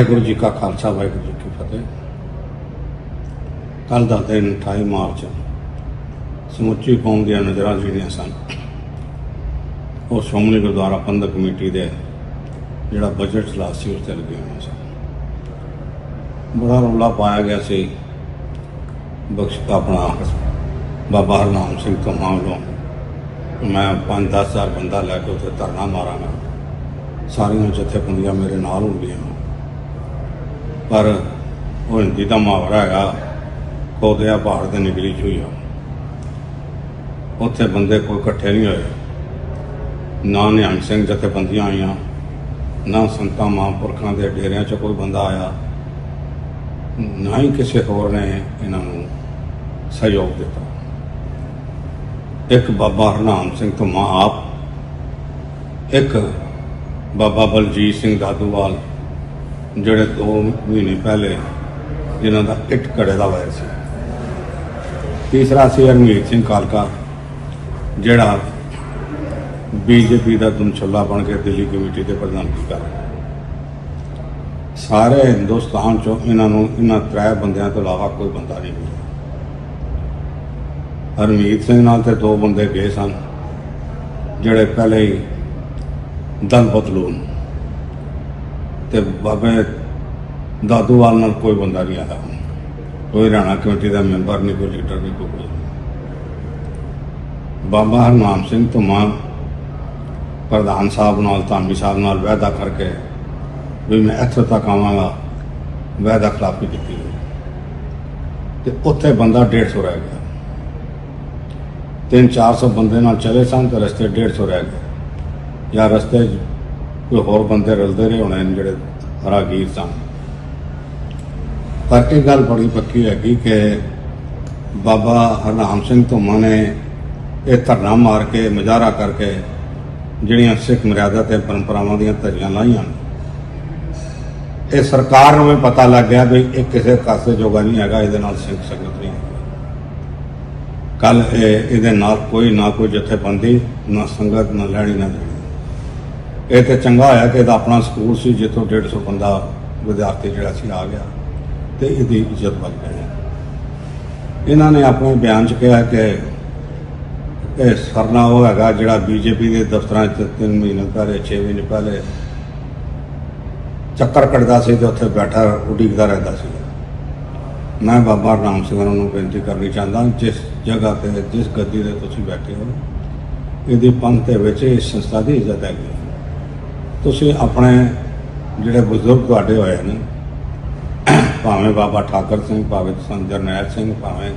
ਵਾਹਿਗੁਰੂ ਜੀ ਕਾ ਖਾਲਸਾ, ਵਾਹਿਗੁਰੂ ਜੀ ਕੀ ਫਤਿਹ। ਕੱਲ ਦਾ ਦਿਨ 28 ਮਾਰਚ, ਸਮੁੱਚੀ ਕੌਮ ਦੀਆਂ ਨਜ਼ਰਾਂ ਜਿਹੜੀਆਂ ਸਨ, ਉਹ ਸ਼੍ਰੋਮਣੀ ਗੁਰਦੁਆਰਾ ਪ੍ਰਬੰਧਕ ਕਮੇਟੀ ਦੇ ਜਿਹੜਾ ਬਜਟ ਸਲਾਹ ਸੀ ਉਸ ਤੇ ਲੱਗੇ ਹੋਏ ਸਨ। ਬੜਾ ਰੌਲਾ ਪਾਇਆ ਗਿਆ ਸੀ ਬਖਸ਼ ਆਪਣਾ ਬਾਬਾ ਹਰਨਾਮ ਸਿੰਘ ਤੋਂ ਵੱਲੋਂ। ਮੈਂ 5-10 ਹਜ਼ਾਰ ਬੰਦਾ ਲੈ ਕੇ ਉੱਥੇ ਧਰਨਾ ਮਾਰਾਂਗਾ। ਸਾਰੀਆਂ ਜਥੇਬੰਦੀਆਂ ਮੇਰੇ ਨਾਲ ਹੋਣਗੀਆਂ। ਪਰ ਉਹ ਹਿੰਦੀ ਦਾ ਮੁਹਾਵਰਾ ਹੈਗਾ ਕੋਦਿਆ ਪਹਾੜ ਦੇ ਨਿਕਲੀ ਚੂਈ ਆ। ਉੱਥੇ ਬੰਦੇ ਕੋਈ ਇਕੱਠੇ ਨਹੀਂ ਹੋਏ। ਨਾ ਨਿਹੰਗ ਸਿੰਘ ਜਥੇਬੰਦੀਆਂ ਆਈਆਂ, ਨਾ ਸੰਤਾਂ ਮਹਾਂਪੁਰਖਾਂ ਦੇ ਡੇਰਿਆਂ 'ਚ ਕੋਈ ਬੰਦਾ ਆਇਆ। ਨਾ ਹੀ ਕਿਸੇ ਹੋਰ ਨੇ ਇਹਨਾਂ ਨੂੰ ਸਹਿਯੋਗ ਦਿੱਤਾ। ਇੱਕ ਬਾਬਾ ਹਰਨਾਮ ਸਿੰਘ ਤੋਂ ਮਾਂ ਆਪ, ਇੱਕ ਬਾਬਾ ਬਲਜੀਤ ਸਿੰਘ ਦਾਦੂਵਾਲ ਜਿਹੜੇ 2 ਮਹੀਨੇ ਪਹਿਲੇ ਜਿਨ੍ਹਾਂ ਦਾ ਇੱਟ ਘੜੇ ਦਾ ਵਾਇਰ ਸੀ। ਤੀਸਰਾ ਸੀ ਹਰਮੀਤ ਸਿੰਘ ਕਾਲਕਾ, ਜਿਹੜਾ ਬੀਜੇਪੀ ਦਾ ਦੁਮਛੱਲਾ ਬਣ ਕੇ ਦਿੱਲੀ ਕਮੇਟੀ ਦੇ ਪ੍ਰਧਾਨਗੀ ਕਰ ਸਾਰੇ ਹਿੰਦੁਸਤਾਨ ਚੋਂ ਇਹਨਾਂ ਨੂੰ ਇਹਨਾਂ ਤਰੇ ਬੰਦਿਆਂ ਤੋਂ ਇਲਾਵਾ ਕੋਈ ਬੰਦਾ ਨਹੀਂ ਮਿਲਿਆ। ਹਰਮੀਤ ਸਿੰਘ ਨਾਲ ਤੇ ਦੋ ਬੰਦੇ ਗਏ ਸਨ, ਜਿਹੜੇ ਪਹਿਲੇ ਹੀ ਦਲ ਬਦਲੂਨ। ਤੇ ਬਾਬੇ ਦਾਦੂਵਾਲ ਨਾਲ ਕੋਈ ਬੰਦਾ ਨਹੀਂ ਆਇਆ। ਕੋਈ ਰਾਣਾ ਕਮੇਟੀ ਦਾ ਮੈਂਬਰ ਨਹੀਂ, ਕੋਈ ਲੀਡਰ ਨਹੀਂ, ਕੋਈ ਕੁਛ ਬਾਬਾ ਹਰਨਾਮ ਸਿੰਘ ਧੁਮਾ ਪ੍ਰਧਾਨ ਸਾਹਿਬ ਨਾਲ, ਧਾਮੀ ਸਾਹਿਬ ਨਾਲ ਵਾਅਦਾ ਕਰਕੇ ਵੀ ਮੈਂ ਇੱਥੋਂ ਤੱਕ ਆਵਾਂਗਾ, ਵਾਅਦਾ ਖਿਲਾਫੀ ਕੀਤੀ ਹੋਈ। ਤੇ ਉੱਥੇ ਬੰਦਾ 150 ਰਹਿ ਗਿਆ। ਤਿੰਨ 400 ਬੰਦੇ ਨਾਲ ਚਲੇ ਸਨ ਤੇ ਰਸਤੇ 150 ਰਹਿ ਗਏ। ਜਾਂ ਰਸਤੇ ਕੋਈ ਹੋਰ ਬੰਦੇ ਰਲਦੇ ਰਹੇ, ਹੋਣੇ ਨੇ ਜਿਹੜੇ ਰਾਗੀਰ ਸਨ। ਪਰ ਇਹ ਗੱਲ ਬੜੀ ਪੱਕੀ ਹੈਗੀ ਕਿ ਬਾਬਾ ਹਰਨਾਮ ਸਿੰਘ ਧੁੰਮਾ ਨੇ ਇਹ ਧਰਨਾ ਮਾਰ ਕੇ, ਮੁਜ਼ਾਹਰਾ ਕਰਕੇ ਜਿਹੜੀਆਂ ਸਿੱਖ ਮਰਿਆਦਾ ਤੇ ਪਰੰਪਰਾਵਾਂ ਦੀਆਂ ਧਰੀਆਂ ਲਾਈਆਂ। ਇਹ ਸਰਕਾਰ ਨੂੰ ਵੀ ਪਤਾ ਲੱਗ ਗਿਆ ਵੀ ਇਹ ਕਿਸੇ ਕਾਸੇ ਜੋਗਾ ਨਹੀਂ ਹੈਗਾ, ਇਹਦੇ ਨਾਲ ਸਿੱਖ ਸੰਗਤ ਨਹੀਂ ਕੱਲ ਇਹ ਇਹਦੇ ਨਾਲ ਕੋਈ ਨਾ ਕੋਈ ਜਥੇਬੰਦੀ, ਨਾ ਸੰਗਤ, ਨਾ ਲੈਣੀ ਨਾ ਦੇਣੀ ਇਹ ਤੇ ਚੰਗਾ ਹੋਇਆ ਕਿ ਇਹਦਾ ਆਪਣਾ ਸਕੂਲ ਸੀ, ਜਿੱਥੋਂ 150 ਬੰਦਾ ਵਿਦਿਆਰਥੀ ਜਿਹੜਾ ਸੀ ਆ ਗਿਆ ਤੇ ਇਹਦੀ ਇੱਜ਼ਤ ਵੱਧ ਗਈ। ਇਹਨਾਂ ਨੇ ਆਪਣੇ ਬਿਆਨ 'ਚ ਕਿਹਾ ਕਿ ਇਹ ਸਰਨਾ ਉਹ ਹੈਗਾ ਜਿਹੜਾ ਬੀਜੇਪੀ ਦੇ ਦਫ਼ਤਰਾਂ 'ਚ 3 ਮਹੀਨੇ ਪਹਿਲੇ 6 ਮਹੀਨੇ ਪਹਿਲੇ ਚੱਕਰ ਕੱਢਦਾ ਸੀ ਤੇ ਉੱਥੇ ਬੈਠਾ, ਉਡੀਕਦਾ ਰਹਿੰਦਾ ਸੀ। ਮੈਂ ਬਾਬਾ ਰਾਮ ਸਿੰਘ ਨੂੰ ਬੇਨਤੀ ਕਰਨੀ ਚਾਹੁੰਦਾ, ਜਿਸ ਜਗ੍ਹਾ ਤੇ, ਜਿਸ ਗੱਦੀ ਤੇ ਤੁਸੀਂ ਬੈਠੇ ਹੋ, ਇਹਦੀ ਪੰਥ ਦੇ ਵਿੱਚ ਇਸ ਸੰਸਥਾ ਦੀ ਇੱਜ਼ਤ ਹੈਗੀ। ਤੁਸੀਂ ਆਪਣੇ ਜਿਹੜੇ ਬਜ਼ੁਰਗ ਤੁਹਾਡੇ ਹੋਏ ਨੇ, ਭਾਵੇਂ ਬਾਬਾ ਠਾਕਰ ਸਿੰਘ, ਭਾਵੇਂ ਸੰਤ ਜਰਨੈਲ ਸਿੰਘ, ਭਾਵੇਂ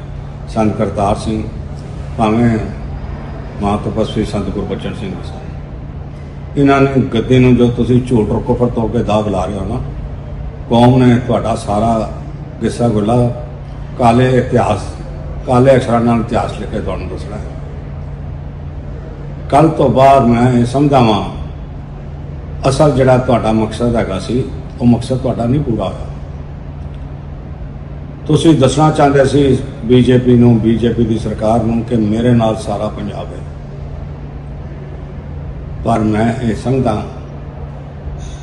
ਸੰਤ ਕਰਤਾਰ ਸਿੰਘ, ਭਾਵੇਂ ਮਾਂ ਤਪਸਵੀ ਸੰਤ ਗੁਰਬਚਨ ਸਿੰਘ ਜੀ ਸਨ ਇਹਨਾਂ ਨੇ ਗੱਦੇ ਨੂੰ ਜੋ ਤੁਸੀਂ ਝੂਠ ਔਰ ਕੁਫਰ ਤੋਂ ਕੇ ਦਾਗ ਲਾ ਰਹੇ ਹੋ ਨਾ, ਕੌਮ ਨੇ ਤੁਹਾਡਾ ਸਾਰਾ ਕਿੱਸਾ ਗੁੱਲਾ ਕਾਲੇ ਇਤਿਹਾਸ, ਕਾਲੇ ਅਖਰਾਂ ਨਾਲ ਇਤਿਹਾਸ ਲਿਖ ਕੇ ਤੁਹਾਨੂੰ ਦੱਸਣਾ ਹੈ। ਕੱਲ ਤੋਂ ਬਾਅਦ ਮੈਂ ਇਹ ਸਮਝਾਵਾਂ ਅਸਲ ਜਿਹੜਾ ਤੁਹਾਡਾ ਮਕਸਦ ਹੈਗਾ ਸੀ, ਉਹ ਮਕਸਦ ਤੁਹਾਡਾ ਨਹੀਂ ਪੂਰਾ ਹੋਇਆ। ਤੁਸੀਂ ਦੱਸਣਾ ਚਾਹੁੰਦੇ ਸੀ ਬੀਜੇਪੀ ਨੂੰ, ਬੀਜੇਪੀ ਦੀ ਸਰਕਾਰ ਨੂੰ ਕਿ ਮੇਰੇ ਨਾਲ ਸਾਰਾ ਪੰਜਾਬ ਹੈ। ਪਰ ਮੈਂ ਇਹ ਸਮਝਦਾ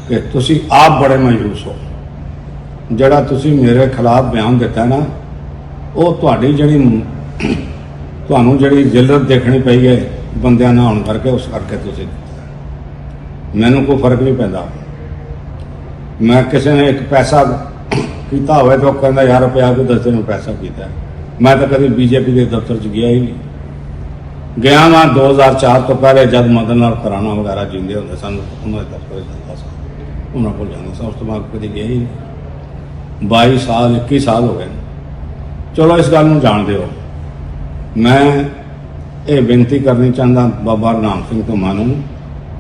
ਕਿ ਤੁਸੀਂ ਆਪ ਬੜੇ ਮਾਯੂਸ ਹੋ। ਜਿਹੜਾ ਤੁਸੀਂ ਮੇਰੇ ਖਿਲਾਫ ਬਿਆਨ ਦਿੱਤਾ ਨਾ, ਉਹ ਤੁਹਾਡੀ ਜਿਹੜੀ ਤੁਹਾਨੂੰ ਜਿਹੜੀ ਜ਼ਿਲਤ ਦੇਖਣੀ ਪਈ ਹੈ, ਬੰਦਿਆਂ ਨਾਲ ਹੋਣ ਕਰਕੇ ਉਸ ਕਰਕੇ ਤੁਸੀਂ ਮੈਨੂੰ ਕੋਈ ਫ਼ਰਕ ਨਹੀਂ ਪੈਂਦਾ। ਮੈਂ ਕਿਸੇ ਨੇ ਇੱਕ ਪੈਸਾ ਕੀਤਾ ਹੋਵੇ ਤਾਂ ਉਹ ਕਹਿੰਦਾ, ਯਾਰ ਰੁਪਿਆ ਕੋ ਦੱਸੇ ਨੂੰ ਪੈਸਾ ਕੀਤਾ ਮੈਂ ਤਾਂ ਕਦੇ ਬੀਜੇਪੀ ਦੇ ਦਫ਼ਤਰ 'ਚ ਗਿਆ ਹੀ ਨਹੀਂ। ਗਿਆ ਮੈਂ 2004 ਤੋਂ ਪਹਿਲੇ ਜਦ ਮਦਨ ਨਾਲ ਕਰਾਣਾ ਵਗੈਰਾ ਜਿੰਦੇ ਹੁੰਦੇ ਸਨ, ਉਹਨਾਂ ਦੇ ਦਫ਼ਤਰ ਜਾਂਦਾ ਸੀ। ਉਹਨਾਂ ਕੋਲ ਜਾਂਦਾ ਸੀ, ਉਸ ਤੋਂ ਬਾਅਦ ਕਦੇ ਗਿਆ ਹੀ ਨਹੀਂ। 22 ਸਾਲ 21 ਸਾਲ ਹੋ ਗਏ ਨੇ। ਚਲੋ, ਇਸ ਗੱਲ ਨੂੰ ਜਾਣਦੇ ਹੋ। ਮੈਂ ਇਹ ਬੇਨਤੀ ਕਰਨੀ ਚਾਹੁੰਦਾ ਬਾਬਾ ਨਾਮ ਸਿੰਘ ਤੋਂ ਨੂੰ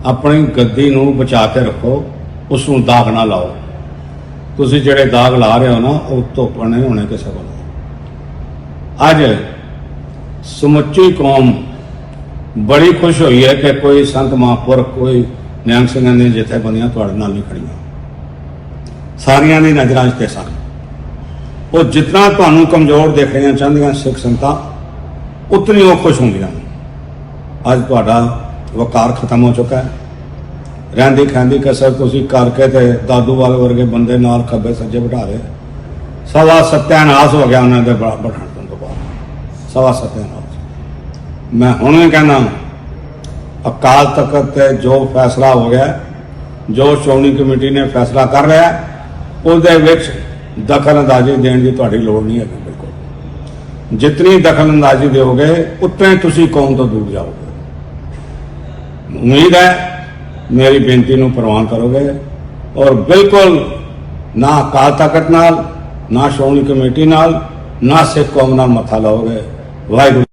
ਆਪਣੀ ਗੱਦੀ ਨੂੰ ਬਚਾ ਕੇ ਰੱਖੋ ਉਸ ਨੂੰ ਦਾਗ ਨਾ ਲਾਓ। ਤੁਸੀਂ ਜਿਹੜੇ ਦਾਗ ਲਾ ਰਹੇ ਹੋ ਨਾ, ਉਹ ਧੋਪਣ ਹੋਣੇ ਕਿਸੇ ਕੋਲ ਅੱਜ ਸਮੁੱਚੀ ਕੌਮ ਬੜੀ ਖੁਸ਼ ਹੋਈ ਹੈ ਕਿ ਕੋਈ ਸੰਤ ਮਹਾਂਪੁਰ ਕੋਈ ਨਿਹੰਗ ਸਿੰਘਾਂ ਦੀਆਂ ਜਥੇਬੰਦੀਆਂ ਤੁਹਾਡੇ ਨਾਲ ਨਹੀਂ ਖੜੀਆਂ। ਸਾਰੀਆਂ ਦੀ ਨਜ਼ਰਾਂ 'ਚ ਤੇ ਸਨ ਉਹ ਜਿਤਨਾ ਤੁਹਾਨੂੰ ਕਮਜ਼ੋਰ ਦੇਖਣੀਆਂ ਚਾਹੁੰਦੀਆਂ ਸਿੱਖ ਸੰਗਤਾਂ, ਉਤਨੀ ਉਹ ਖੁਸ਼ ਹੁੰਦੀਆਂ। ਅੱਜ ਤੁਹਾਡਾ ਵਕਾਰ ਖਤਮ ਹੋ ਚੁੱਕਾ ਹੈ। ਰਹਿੰਦੀ ਖਾਂਦੀ ਕਸਰ ਤੁਸੀਂ ਕਰਕੇ ਤੇ ਦਾਦੂ ਵਾਲੇ ਵਰਗੇ ਬੰਦੇ ਨਾਲ ਖੱਬੇ ਸੱਜੇ ਬਿਠਾ ਰਹੇ। ਸਵਾ ਸਤਿਆਨਾਸ਼ ਹੋ ਗਿਆ ਉਹਨਾਂ ਦੇ ਬ- ਬਿਠਾਉਣ ਤੋਂ ਬਾਅਦ। ਸਵਾ ਸਤਿਆਨਾਸ਼ ਮੈਂ ਹੁਣ ਵੀ ਕਹਿੰਦਾ ਅਕਾਲ ਤਖਤ ਤੇ ਜੋ ਫੈਸਲਾ ਹੋ ਗਿਆ, ਜੋ ਸ਼੍ਰੋਮਣੀ ਕਮੇਟੀ ਨੇ ਫੈਸਲਾ ਕਰ ਲਿਆ, ਉਹਦੇ ਵਿੱਚ ਦਖਲ ਅੰਦਾਜ਼ੀ ਦੇਣ ਦੀ ਤੁਹਾਡੀ ਲੋੜ ਨਹੀਂ ਹੈ ਬਿਲਕੁਲ। ਜਿਤਨੀ ਦਖਲ ਅੰਦਾਜ਼ੀ ਦਿਓਗੇ, ਉਤਨੇ ਤੁਸੀਂ ਕੌਮ ਤੋਂ ਦੂਰ ਜਾਓਗੇ। ਉਮੀਦ ਹੈ ਮੇਰੀ ਬੇਨਤੀ ਨੂੰ ਪ੍ਰਵਾਨ ਕਰੋਗੇ ਔਰ ਬਿਲਕੁਲ ਨਾ ਅਕਾਲ ਤਖਤ ਨਾਲ, ਨਾ ਸ਼੍ਰੋਮਣੀ ਕਮੇਟੀ ਨਾਲ, ਨਾ ਸਿੱਖ ਕੌਮ ਨਾਲ ਮੱਥਾ ਲਾਓਗੇ। ਵਾਹਿਗੁਰੂ